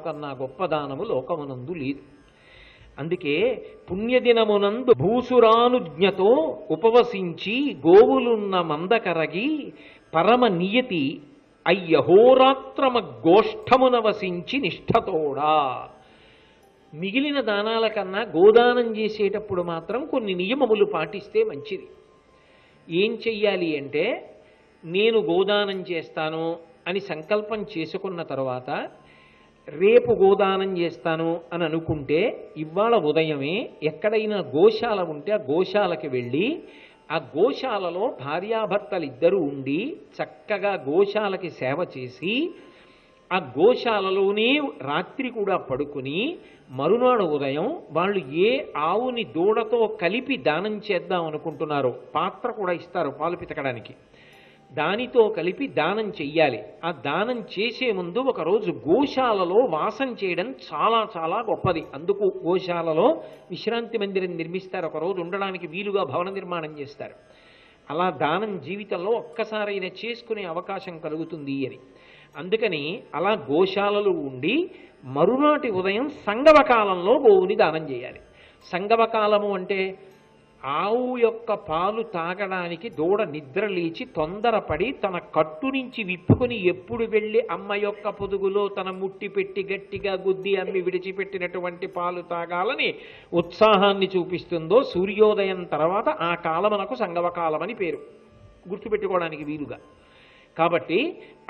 గోదానము గొప్ప దానము లోకమునందు లేదు. అందుకే పుణ్యదినమునందు భూసురానుజ్ఞతో ఉపవసించి గోవులున్న మంద కరగి పరమ నియతి అయ్యహోరాత్రమ గోష్ఠమున వసించి నిష్ఠతోడా. మిగిలిన దానాల కన్నా గోదానం చేసేటప్పుడు మాత్రం కొన్ని నియమములు పాటిస్తే మంచిది. ఏం చెయ్యాలి అంటే నేను గోదానం చేస్తాను అని సంకల్పం చేసుకున్న తర్వాత రేపు గోదానం చేస్తాను అని అనుకుంటే ఇవాళ ఉదయమే ఎక్కడైనా గోశాల ఉంటే ఆ గోశాలకి వెళ్ళి ఆ గోశాలలో భార్యాభర్తలు ఇద్దరు ఉండి చక్కగా గోశాలకి సేవ చేసి ఆ గోశాలలోనే రాత్రి కూడా పడుకుని మరునాడు ఉదయం వాళ్ళు ఏ ఆవుని దూడతో కలిపి దానం చేద్దాం అనుకుంటున్నారో పాత్ర కూడా ఇస్తారు పాలు పితకడానికి. దానితో కలిపి దానం చెయ్యాలి. ఆ దానం చేసే ముందు ఒకరోజు గోశాలలో వాసం చేయడం చాలా చాలా గొప్పది. అందుకు గోశాలలో విశ్రాంతి మందిరం నిర్మిస్తారు. ఒకరోజు ఉండడానికి వీలుగా భవన నిర్మాణం చేస్తారు. అలా దానం జీవితంలో ఒక్కసారైనా చేసుకునే అవకాశం కలుగుతుంది అని. అందుకని అలా గోశాలలు ఉండి మరునాటి ఉదయం సంగవ కాలంలో గోవుని దానం చేయాలి. సంగవ కాలము అంటే ఆవు యొక్క పాలు తాగడానికి దూడ నిద్ర లేచి తొందరపడి తన కట్టు నుంచి విప్పుకొని ఎప్పుడు వెళ్ళి అమ్మ యొక్క పొదుగులో తన ముట్టి పెట్టి గట్టిగా గుద్ది అమ్మి విడిచిపెట్టినటువంటి పాలు తాగాలని ఉత్సాహాన్ని చూపిస్తుందో సూర్యోదయం తర్వాత ఆ కాలమనకు సంగవ కాలమని పేరు. గుర్తుపెట్టుకోవడానికి వీలుగా. కాబట్టి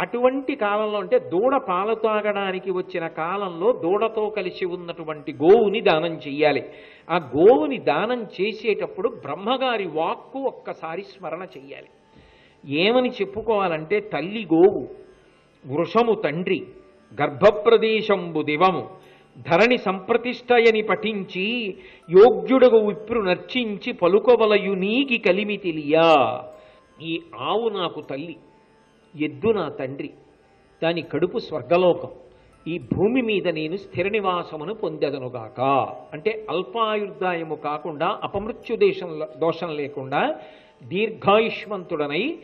అటువంటి కాలంలో అంటే దూడ పాలు తాగడానికి వచ్చిన కాలంలో దూడతో కలిసి ఉన్నటువంటి గోవుని దానం చెయ్యాలి. ఆ గోవుని దానం చేసేటప్పుడు బ్రహ్మగారి వాక్కు ఒక్కసారి స్మరణ చెయ్యాలి. ఏమని చెప్పుకోవాలంటే తల్లి గోవు వృషము తండ్రి గర్భప్రదేశంబు దివము ధరణి సంప్రతిష్టయని పఠించి యోగ్యుడగు విప్రు నర్చించి పలుకొవలయు నీకి కలిమి తెలియా? ఈ ఆవు నాకు తల్లి. ఎద్దు నా తండ్రి. దాని కడుపు స్వర్గలోకం. ఈ భూమి మీద నేను స్థిర నివాసమును పొందెదనుగాక. అంటే అల్పాయుర్దాయము కాకుండా అపమృత్యు దేశం దోషం లేకుండా దీర్ఘాయుష్మంతుడనై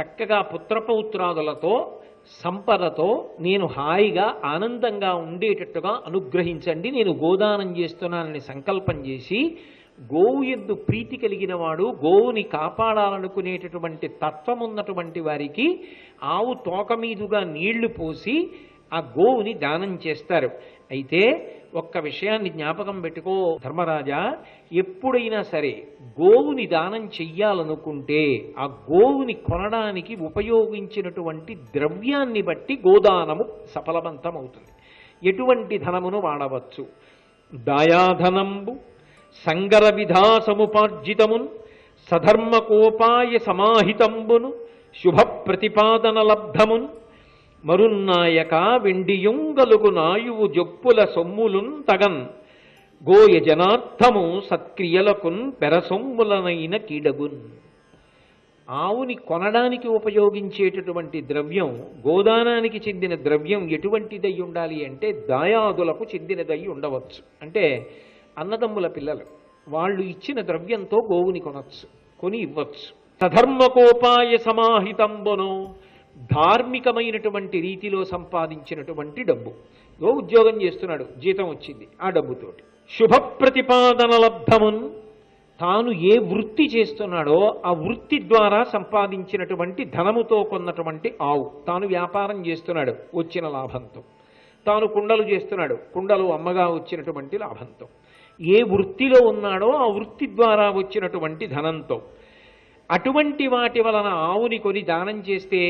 చక్కగా పుత్రపౌత్రాదులతో సంపదతో నేను హాయిగా ఆనందంగా ఉండేటట్టుగా అనుగ్రహించండి. నేను గోదానం చేస్తున్నానని సంకల్పం చేసి గోవు ఎద్దు ప్రీతి కలిగిన వాడు గోవుని కాపాడాలనుకునేటటువంటి తత్వం ఉన్నటువంటి వారికి ఆవు తోక మీదుగా నీళ్ళు పోసి ఆ గోవుని దానం చేస్తారు. అయితే ఒక్క విషయాన్ని జ్ఞాపకం పెట్టుకో ధర్మరాజా ఎప్పుడైనా సరే గోవుని దానం చెయ్యాలనుకుంటే ఆ గోవుని కొనడానికి ఉపయోగించినటువంటి ద్రవ్యాన్ని బట్టి గోదానము సఫలవంతమవుతుంది. ఎటువంటి ధనమును వాడవచ్చు? దాయాధనంబు సంగర విధాసముపార్జితమున్ సధర్మకోపాయ సమాహితంబును శుభ ప్రతిపాదన లబ్ధమున్ మరున్నాయక వెండియుంగలుగు నాయువు జొప్పుల సొమ్ములున్ తగన్ గోయ జనార్థము సత్క్రియలకున్ పెరసొమ్ములనైన కీడగున్. ఆవుని కొనడానికి ఉపయోగించేటటువంటి ద్రవ్యం గోదానానికి చెందిన ద్రవ్యం ఎటువంటిదై ఉండాలి అంటే దాయాదులకు చెందినదై ఉండవచ్చు. అంటే అన్నదమ్ముల పిల్లలు. వాళ్ళు ఇచ్చిన ద్రవ్యంతో గోవుని కొనొచ్చు కొని ఇవ్వచ్చు. సధర్మకోపాయ సమాహితంబును ధార్మికమైనటువంటి రీతిలో సంపాదించినటువంటి డబ్బు. గో ఉద్యోగం చేస్తున్నాడు జీతం వచ్చింది ఆ డబ్బుతోటి. శుభ ప్రతిపాదన లబ్ధమున్ తాను ఏ వృత్తి చేస్తున్నాడో ఆ వృత్తి ద్వారా సంపాదించినటువంటి ధనముతో కొన్నటువంటి ఆవు. తాను వ్యాపారం చేస్తున్నాడు వచ్చిన లాభంతో. తాను కుండలు చేస్తున్నాడు కుండలు అమ్మగా వచ్చినటువంటి లాభంతో. ఏ వృత్తిలో ఉన్నాడో ఆ వృత్తి ద్వారా వచ్చినటువంటి ధనంతో. అటువంటి వాటి వలన ఆవుని కొని దానం చేస్తే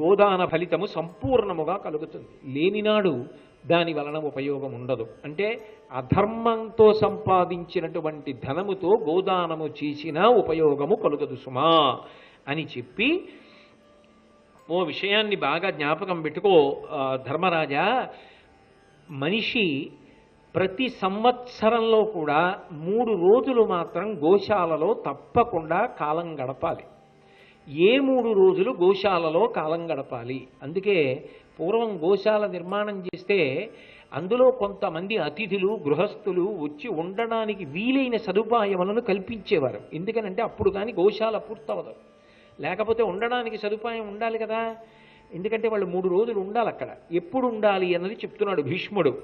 గోదాన ఫలితము సంపూర్ణముగా కలుగుతుంది. లేనినాడు దాని వలన ఉపయోగం ఉండదు. అంటే అధర్మంతో సంపాదించినటువంటి ధనముతో గోదానము చేసినా ఉపయోగము కలుగదు సుమా అని చెప్పి ఓ విషయాన్ని బాగా జ్ఞాపకం పెట్టుకో ధర్మరాజా. మనిషి ప్రతి సంవత్సరంలో కూడా మూడు రోజులు మాత్రం గోశాలలో తప్పకుండా కాలం గడపాలి. ఏ మూడు రోజులు గోశాలలో కాలం గడపాలి? అందుకే పూర్వం గోశాల నిర్మాణం చేస్తే అందులో కొంతమంది అతిథులు గృహస్థులు వచ్చి ఉండడానికి వీలైన సదుపాయములను కల్పించేవారు. ఎందుకనంటే అప్పుడు కానీ గోశాల పూర్తవదు. లేకపోతే ఉండడానికి సదుపాయం ఉండాలి కదా. ఎందుకంటే వాళ్ళు మూడు రోజులు ఉండాలి అక్కడ. ఎప్పుడు ఉండాలి అన్నది చెప్తున్నాడు భీష్ముడు.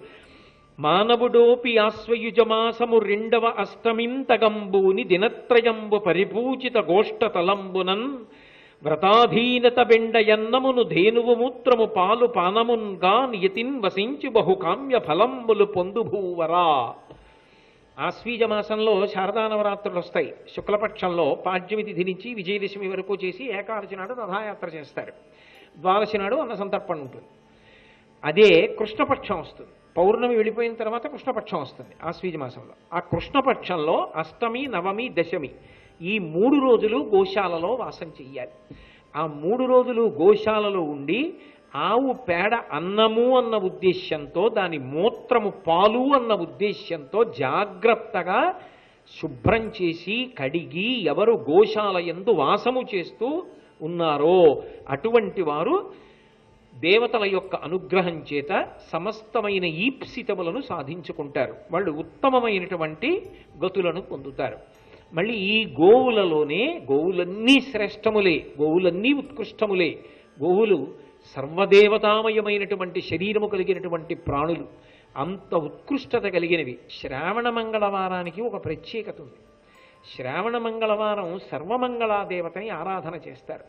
మానవుడోపి ఆశ్వయుజమాసము రెండవ అష్టమింతగంబూని దినత్రయంబు పరిపూచిత గోష్ఠ తలంబునన్ వ్రతాధీనత బెండయన్నమును ధేనువు మూత్రము పాలు పానమున్గా నియతిన్ వసించి బహుకామ్య ఫలంబులు పొందుభూవరా ఆశ్వీజ మాసంలో శారదానవరాత్రులు వస్తాయి. శుక్లపక్షంలో పాడ్యమి తిథి నుంచి విజయదశమి వరకు చేసి ఏకాదశి నాడు రథయాత్ర చేస్తారు. ద్వాదశి నాడు అన్న సంతర్పణ ఉంటుంది అదే కృష్ణపక్షం వస్తుంది. పౌర్ణమి వెళ్ళిపోయిన తర్వాత కృష్ణపక్షం వస్తుంది ఆశ్వీజ మాసంలో. ఆ కృష్ణపక్షంలో అష్టమి నవమి దశమి ఈ మూడు రోజులు గోశాలలో వాసం చెయ్యాలి. ఆ మూడు రోజులు గోశాలలో ఉండి ఆవు పేడ అన్నము అన్న ఉద్దేశ్యంతో దాని మూత్రము పాలు అన్న ఉద్దేశ్యంతో జాగ్రత్తగా శుభ్రం చేసి కడిగి ఎవరు గోశాల ఎందు వాసము చేస్తూ ఉన్నారో అటువంటి వారు దేవతల యొక్క అనుగ్రహం చేత సమస్తమైన ఈప్సితములను సాధించుకుంటారు. వాళ్ళు ఉత్తమమైనటువంటి గతులను పొందుతారు. మళ్ళీ ఈ గోవులలోనే గోవులన్నీ శ్రేష్టములే గోవులన్నీ ఉత్కృష్టములే. గోవులు సర్వదేవతామయమైనటువంటి శరీరము కలిగినటువంటి ప్రాణులు. అంత ఉత్కృష్టత కలిగినవి. శ్రావణ మంగళవారానికి ఒక ప్రత్యేకత ఉంది. శ్రావణ మంగళవారం సర్వమంగళా దేవతని ఆరాధన చేస్తారు.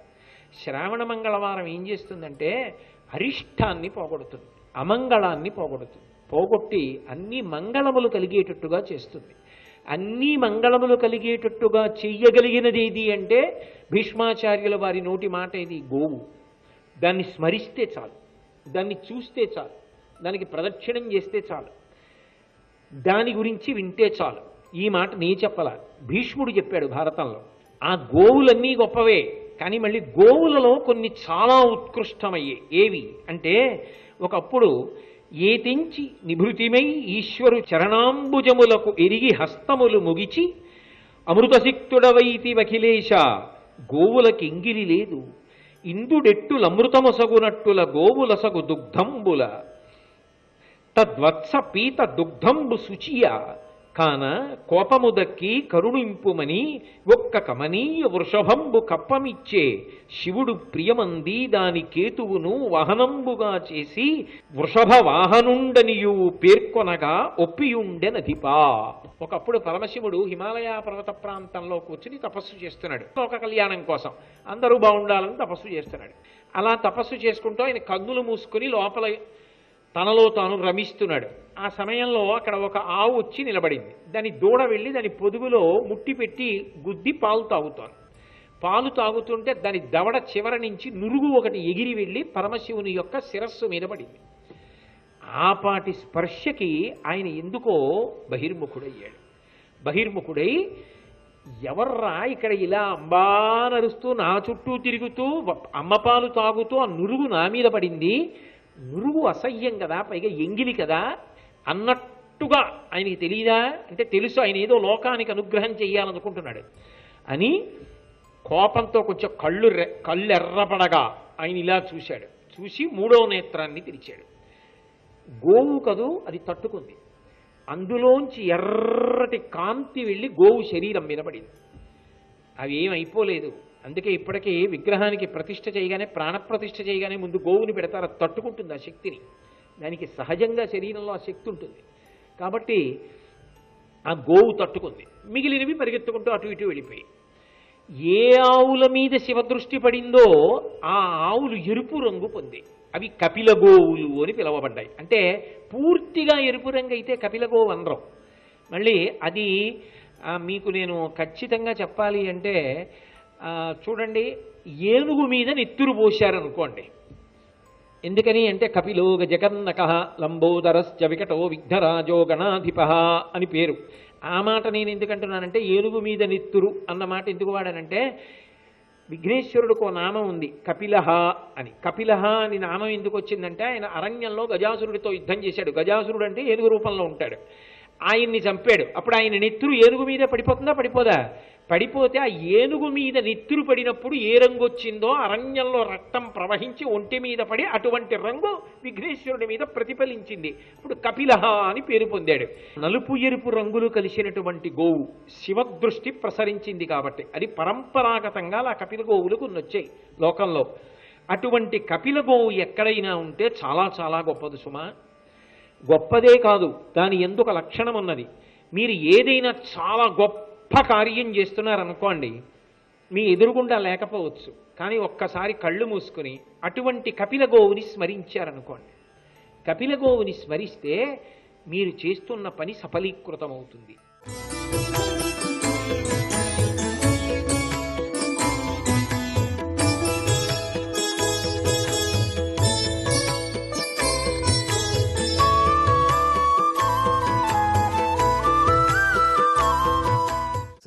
శ్రావణ మంగళవారం ఏం చేస్తుందంటే అరిష్టాన్ని పోగొడుతుంది అమంగళాన్ని పోగొడుతుంది. పోగొట్టి అన్ని మంగళములు కలిగేటట్టుగా చేస్తుంది. అన్ని మంగళములు కలిగేటట్టుగా చెయ్యగలిగినది ఏది అంటే భీష్మాచార్యుల వారి నోటి మాట ఇది గోవు. దాన్ని స్మరిస్తే చాలు. దాన్ని చూస్తే చాలు. దానికి ప్రదక్షిణం చేస్తే చాలు. దాని గురించి వింటే చాలు. ఈ మాట నీ చెప్పాల. భీష్ముడు చెప్పాడు భారతంలో ఆ గోవులన్నీ గొప్పవే. కానీ మళ్ళీ గోవులలో కొన్ని చాలా ఉత్కృష్టమయ్యే. ఏవి? అంటే ఒకప్పుడు ఏతించి నిభృతిమై ఈశ్వరు చరణాంబుజములకు ఎరిగి హస్తములు ముగిచి అమృతసిక్తుడవైతి వఖిలేశ గోవులకింగిలి లేదు. ఇందుడెట్టులమృతమొసగునట్టుల గోవులసగు దుగ్ధంబుల. తద్వత్స పీత దుగ్ధంబు శుచియ కాన కోపము దక్కి కరుణింపుమని ఒక్క కమనీయ వృషభంబు కప్పమిచ్చే శివుడు ప్రియమంది దాని కేతువును వాహనంబుగా చేసి వృషభ వాహనుండనియు పేర్కొనగా ఒప్పియుండెనధిపా. ఒకప్పుడు పరమశివుడు హిమాలయ పర్వత ప్రాంతంలో కూర్చుని తపస్సు చేస్తున్నాడు. లోక కళ్యాణం కోసం అందరూ బాగుండాలని తపస్సు చేస్తున్నాడు. అలా తపస్సు చేసుకుంటూ ఆయన కన్నులు మూసుకుని లోపల తనలో తాను రమిస్తున్నాడు. ఆ సమయంలో అక్కడ ఒక ఆవు వచ్చి నిలబడింది. దాని దూడ వెళ్ళి దాని పొదుగులో ముట్టి పెట్టి గుద్ది పాలు తాగుతాను పాలు తాగుతుంటే దాని దవడ చివర నుంచి నురుగు ఒకటి ఎగిరి వెళ్ళి పరమశివుని యొక్క శిరస్సు మీద పడింది. ఆపాటి స్పర్శకి ఆయన ఎందుకో బహిర్ముఖుడయ్యాడు. బహిర్ముఖుడై ఎవర్రా ఇక్కడ ఇలా అంబా నరుస్తూ నా చుట్టూ తిరుగుతూ అమ్మ పాలు తాగుతూ ఆ నురుగు నా మీద పడింది నురుగు అసహ్యం కదా పైగా ఎంగిలి కదా అన్నట్టుగా ఆయనకి తెలియదా అంటే తెలుసు ఆయన ఏదో లోకానికి అనుగ్రహం చేయాలనుకుంటున్నాడు అని కోపంతో కొంచెం కళ్ళు రె కళ్ళు ఎర్రపడగా ఆయన ఇలా చూశాడు. చూసి మూడో నేత్రాన్ని తెరిచాడు. గోవు కదూ? అది తట్టుకుంది. అందులోంచి ఎర్రటి కాంతి వెళ్ళి గోవు శరీరం మీద పడింది. అవి ఏమైపోలేదు అందుకే ఇప్పటికీ విగ్రహానికి ప్రతిష్ఠ చేయగానే ప్రాణప్రతిష్ఠ చేయగానే ముందు గోవుని పెడతారు అది తట్టుకుంటుంది ఆ శక్తిని. దానికి సహజంగా శరీరంలో ఆ శక్తి ఉంటుంది. కాబట్టి ఆ గోవు తట్టుకుంది. మిగిలినవి పరిగెత్తుకుంటూ అటు ఇటు వెళ్ళిపోయి. ఏ ఆవుల మీద శివదృష్టి పడిందో ఆ ఆవులు ఎరుపు రంగు పొంది. అవి కపిల గోవులు అని పిలువబడ్డాయి. అంటే పూర్తిగా ఎరుపు రంగు అయితే కపిల గోవు అనరం మళ్ళీ అది మీకు నేను ఖచ్చితంగా చెప్పాలి అంటే చూడండి ఏనుగు మీద నెత్తురు పోశారనుకోండి. ఎందుకని అంటే కపిలోగ జగన్నక లంబోదరస్య వికటో విఘ్నరాజో గణాధిప అని పేరు. ఆ మాట నేను ఎందుకంటున్నానంటే ఏనుగు మీద నెత్తురు అన్న మాట ఎందుకు వాడానంటే విఘ్నేశ్వరుడికి ఓ నామం ఉంది కపిలహ అని. కపిలహ అని నామం ఎందుకు వచ్చిందంటే ఆయన అరణ్యంలో గజాసురుడితో యుద్ధం చేశాడు. గజాసురుడు అంటే ఏనుగు రూపంలో ఉంటాడు. ఆయన్ని చంపాడు. అప్పుడు ఆయన నెత్తురు ఏనుగు మీద పడిపోతుందా? పడిపోదా? పడిపోతే ఆ ఏనుగు మీద నెత్తురు పడినప్పుడు ఏ రంగు వచ్చిందో అరణ్యంలో రక్తం ప్రవహించి ఒంటి మీద పడి అటువంటి రంగు విఘ్నేశ్వరుడి మీద ప్రతిఫలించింది. ఇప్పుడు కపిల అని పేరు పొందాడు. నలుపు ఎరుపు రంగులు కలిసినటువంటి గోవు శివదృష్టి ప్రసరించింది కాబట్టి అది పరంపరాగతంగా ఆ కపిల గోవులకు నొచ్చాయి లోకంలో. అటువంటి కపిల గోవు ఎక్కడైనా ఉంటే చాలా చాలా గొప్పది సుమా. గొప్పదే కాదు దాని ఎందుకు లక్షణం ఉన్నది మీరు ఏదైనా చాలా గొప్ప కార్యం చేస్తున్నారనుకోండి మీ ఎదురుగుండా లేకపోవచ్చు. కానీ ఒక్కసారి కళ్ళు మూసుకుని అటువంటి కపిల గోవుని స్మరించారనుకోండి. కపిల గోవుని స్మరిస్తే మీరు చేస్తున్న పని సఫలీకృతమవుతుంది.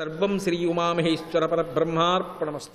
सर्व श्री उमामहेश्वर परब्रह्मार्पणमस्तु